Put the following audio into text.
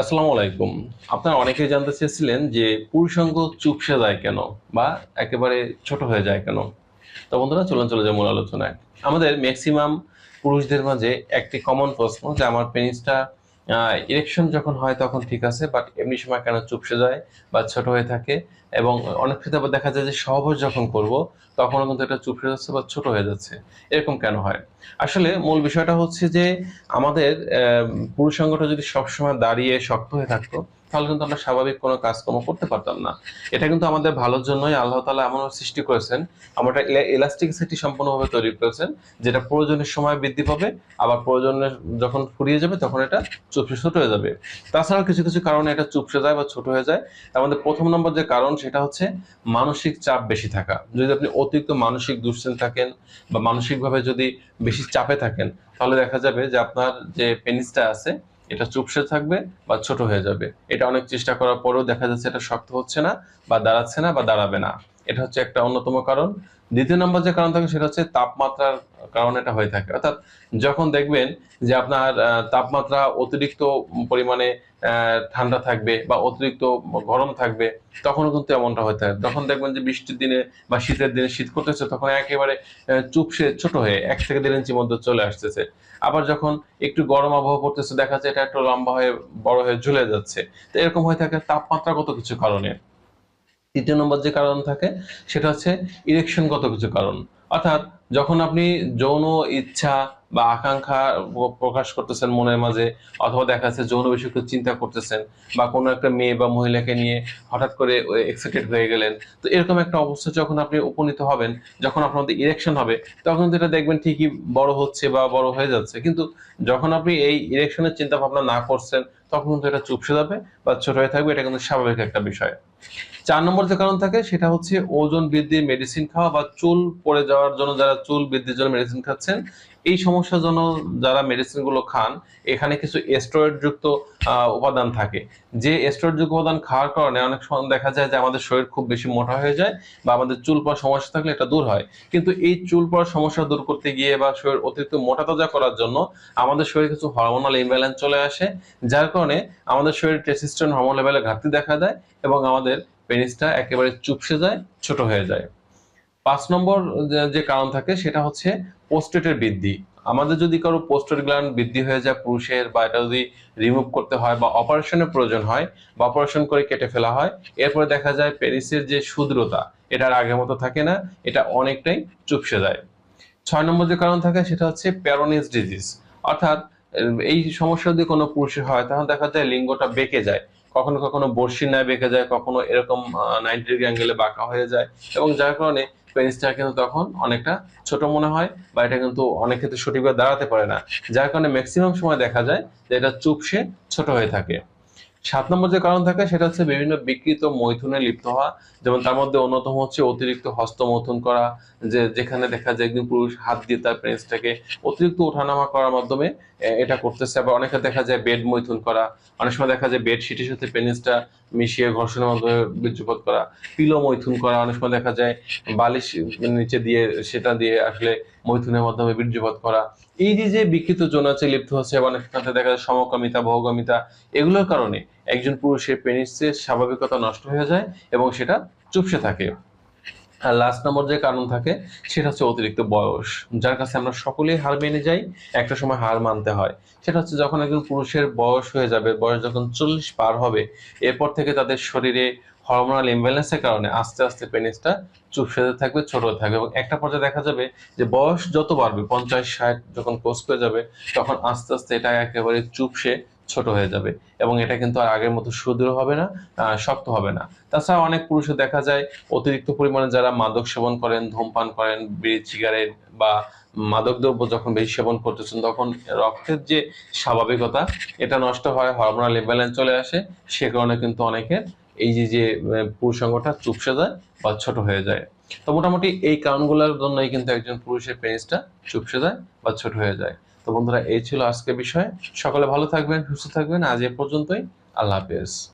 আসসালামু আলাইকুম। আপনারা অনেকেই জানতে চেয়েছিলেন যে পুরুষাঙ্গ চুপসে যায় কেন বা একেবারে ছোট হয়ে যায় কেন? তো বন্ধুরা, চলুন চলে যায় মূল আলোচনায়। আমাদের ম্যাক্সিমাম পুরুষদের মাঝে একটি কমন প্রশ্ন যে আমার পেনিসটা ইরেকশন যখন হয় তখন ঠিক আছে বাট এমনি সময় কেন চুপসে যায় বা ছোট হয়ে থাকে? এবং অনেক ক্ষেত্রে আবার দেখা যায় যে সহবাস যখন করব, তখনও কিন্তু এটা চুপসে যাচ্ছে বা ছোট হয়ে যাচ্ছে। এরকম কেন হয়? আসলে মূল বিষয়টা হচ্ছে যে আমাদের পুরুষ পুরুষাঙ্গটা যদি সবসময় দাঁড়িয়ে শক্ত হয়ে থাকতো তাহলে কিন্তু আমরা স্বাভাবিক কোনো কাজকর্ম করতে পারতাম না। এটা কিন্তু আমাদের ভালোর জন্যই আল্লাহ তালা এমন সৃষ্টি করেছেন। আমরা এলাস্টিসিটি সম্পূর্ণভাবে তৈরি করেছেন, যেটা প্রয়োজনের সময় বৃদ্ধি পাবে, আবার প্রয়োজনের যখন ফুরিয়ে যাবে তখন এটা চুপসে ছোট হয়ে যাবে। তাছাড়াও কিছু কিছু কারণে এটা চুপসে যায় বা ছোট হয়ে যায়। তার মধ্যে প্রথম নম্বর যে কারণ, সেটা হচ্ছে মানসিক চাপ বেশি থাকা। যদি আপনি অতিরিক্ত মানসিক দুশ্চিন্তা থাকেন বা মানসিকভাবে যদি বেশি চাপে থাকেন, তাহলে দেখা যাবে যে আপনার যে পেনিসটা আছে এটা চুপসে থাকবে বা ছোট হয়ে যাবে। এটা অনেক চেষ্টা করার পরেও দেখা যাচ্ছে এটা শক্ত হচ্ছে না বা দাঁড়াচ্ছে না বা দাঁড়াবে না। এটা হচ্ছে একটা অন্যতম কারণ। দ্বিতীয় নম্বর যে কারণ থাকে সেটা হচ্ছে তাপমাত্রার কারণে এটা হয়ে থাকে। অর্থাৎ যখন দেখবেন যে আপনার তাপমাত্রা অতিরিক্ত পরিমাণে ঠান্ডা থাকবে বা অতিরিক্ত গরম থাকবে, তখনও কিন্তু এমনটা হয়ে থাকে। তখন দেখবেন যে বৃষ্টির দিনে বা শীতের দিনে শীত করতেছে, তখন একেবারে চুপসে, ছোট হয়ে এক থেকে দেড় ইঞ্চির মধ্যে চলে আসতেছে। আবার যখন একটু গরম আবহাওয়া পড়তেছে, দেখা যাচ্ছে এটা একটু লম্বা হয়ে, বড় হয়ে ঝুলে যাচ্ছে। তো এরকম হয়ে থাকে তাপমাত্রাগত কিছু কারণে। তৃতীয় নম্বর যে কারণ থাকে, সেটা হচ্ছে ইরেকশনগত কিছু কারণ। অর্থাৎ যখন আপনি যৌন ইচ্ছা বা আকাঙ্ক্ষা প্রকাশ করতেছেন মনের মাঝে, অথবা দেখা যাচ্ছে যৌন বিষয়ে কিছু চিন্তা করতেছেন, বা কোনো একটা মেয়ে বা মহিলাকে নিয়ে হঠাৎ করে এক্সাইটেড হয়ে গেলেন। তো এরকম একটা অবস্থা যখন আপনি উপনীত হবেন, যখন আপনাদের ইরেকশন হবে, তখন তো এটা দেখবেন ঠিকই বড় হচ্ছে বা বড় হয়ে যাচ্ছে। কিন্তু যখন আপনি এই ইরেকশনের চিন্তা ভাবনা না করছেন, তখন কিন্তু এটা চুপসে যাবে বা ছোট হয়ে থাকবে, এটা কিন্তু স্বাভাবিক একটা বিষয়। চার নম্বর যে কারণ থাকে, সেটা হচ্ছে ওজন বৃদ্ধির মেডিসিন খাওয়া বা চুল পড়ে যাওয়ার জন্য যারা চুল বৃদ্ধির জন্য মেডিসিন খাচ্ছেন এই সমস্যার জন্য যারা মেডিসিনগুলো খান, এখানে কিছু এস্টেরয়েড যুক্ত উপাদান থাকে। যে এস্টেরয়েড যুক্ত উপাদান খাওয়ার কারণে অনেক সময় দেখা যায় যে আমাদের শরীর খুব বেশি মোটা হয়ে যায় বা আমাদের চুল পড়ার সমস্যা থাকলে এটা দূর হয়। কিন্তু এই চুল পড়ার সমস্যা দূর করতে গিয়ে বা শরীর অতিরিক্ত মোটা তাজা করার জন্য আমাদের শরীরে কিছু হরমোনাল ইমব্যালেন্স চলে আসে, যার কারণে আমাদের শরীরে টেস্টোস্টেরন হরমোন লেভেলে ঘাটতি দেখা দেয় এবং আমাদের পেনিসটা একেবারে চুপসে যায়, ছোট হয়ে যায়। পাঁচ নম্বর যে- কারণ থাকে সেটা হচ্ছে পোস্টেটের বৃদ্ধি। আমাদের যদি কারও পোস্টেট গ্ল্যান্ড বৃদ্ধি হয়ে যায় পুরুষের বা এটা যদি রিমুভ করতে হয় বা অপারেশনের প্রয়োজন হয় বা অপারেশন করে কেটে ফেলা হয়, এরপরে দেখা যায় পেনিসের যে সুদৃঢ়তা এটার আগের মতো থাকে না, এটা অনেকটাই চুপসে যায়। ছয় নম্বর যে কারণ থাকে সেটা হচ্ছে প্যারোনিস ডিজিজ। অর্থাৎ, এই সমস্যা যদি কোনো পুরুষের হয়, তাহলে দেখা যায় লিঙ্গটা বেঁকে যায়। কখনো কখনো বর্ষির ন্যায় বেঁকে যায়, কখনো এরকম নাইনটি ডিগ্রি অ্যাঙ্গেলে বাঁকা হয়ে যায় এবং যার কারণে পেনিসটা কিন্তু তখন অনেকটা ছোট মনে হয় বা এটা কিন্তু অনেক ক্ষেত্রে সঠিকভাবে দাঁড়াতে পারে না। যার কারণে ম্যাক্সিমাম সময় দেখা যায় যে এটা চুপসে ছোট হয়ে থাকে। সাত নম্বর যে কারণ থাকে সেটা হচ্ছে বিভিন্ন বিকৃত মৈথুনে লিপ্ত হওয়া। যেমন তার মধ্যে অন্যতম হচ্ছে অতিরিক্ত হস্তমৈথুন করা, যে যেখানে দেখা যায় একজন পুরুষ হাত দিয়ে তার পেনিসটাকে অতিরিক্ত ওঠানামা করার মাধ্যমে এটা করতেছে। আবার অনেকে দেখা যায় বেড মৈথুন করা। অনেক সময় দেখা যায় বেড শিটের সাথে পেনিসটা মিশিয়ে ঘর্ষণের মাধ্যমে বীর্যপাত করা পিলো মৈথুন করা, অনেক সময় দেখা যায় বালিশ নিচে দিয়ে, সেটা দিয়ে আসলে মৈথুনের মাধ্যমে বীর্যপাত করা। এই যে যে বিকৃত আছে, লিপ্ত হচ্ছে এবং অনেক সাথে দেখা যায় সমকামিতা বহুকামিতা এগুলোর কারণে একজন পুরুষের পেনিসের স্বাভাবিকতা নষ্ট হয়ে যায় এবং সেটা চুপসে থাকে। আর লাস্ট নম্বর যে কারণ থাকে, সেটা হচ্ছে অতিরিক্ত বয়স। যার কাছে আমরা সকলেই হার মেনে যাই, একটা সময় হার মানতে হয়। সেটা হচ্ছে যখন একজন পুরুষের বয়স হয়ে যাবে, বয়স যখন চল্লিশ পার হবে, এরপর থেকে তাদের শরীরে হরমোনাল ইমব্যালেন্সের কারণে আস্তে আস্তে পেনিসটা চুপসে যেতে থাকবে, ছোট থাকবে এবং একটা পর্যায়ে দেখা যাবে যে বয়স যত বাড়বে, পঞ্চাশ, ষাট যখন কোর্স করে যাবে, তখন আস্তে আস্তে এটা একেবারে চুপসে ছোট হয়ে যাবে এবং এটা কিন্তু আর আগের মতো সুদৃঢ় হবে না শক্ত হবে না। তাছাড়া অনেক পুরুষে দেখা যায় অতিরিক্ত পরিমাণে যারা মাদক সেবন করেন, ধূমপান করেন, বিড়ি, সিগারেট বা মাদকদ্রব্য যখন বেশি সেবন করতেছেন, তখন রক্তের যে স্বাভাবিকতা, এটা নষ্ট হয় হরমোনাল ইমব্যালেন্স চলে আসে। সে কারণে কিন্তু অনেকের এই যে যে পুরুষাঙ্গটা চুপসে যায় বা ছোট হয়ে যায়। তো মোটামুটি এই কারণগুলোর জন্যই কিন্তু একজন পুরুষের পেনিসটা চুপসে যায় বা ছোট হয়ে যায়। তো বন্ধুরা, এই ছিল আজকের বিষয়। সকলে ভালো থাকবেন, সুস্থ থাকবেন। আজ এ পর্যন্তই। আল্লাহ হাফেজ।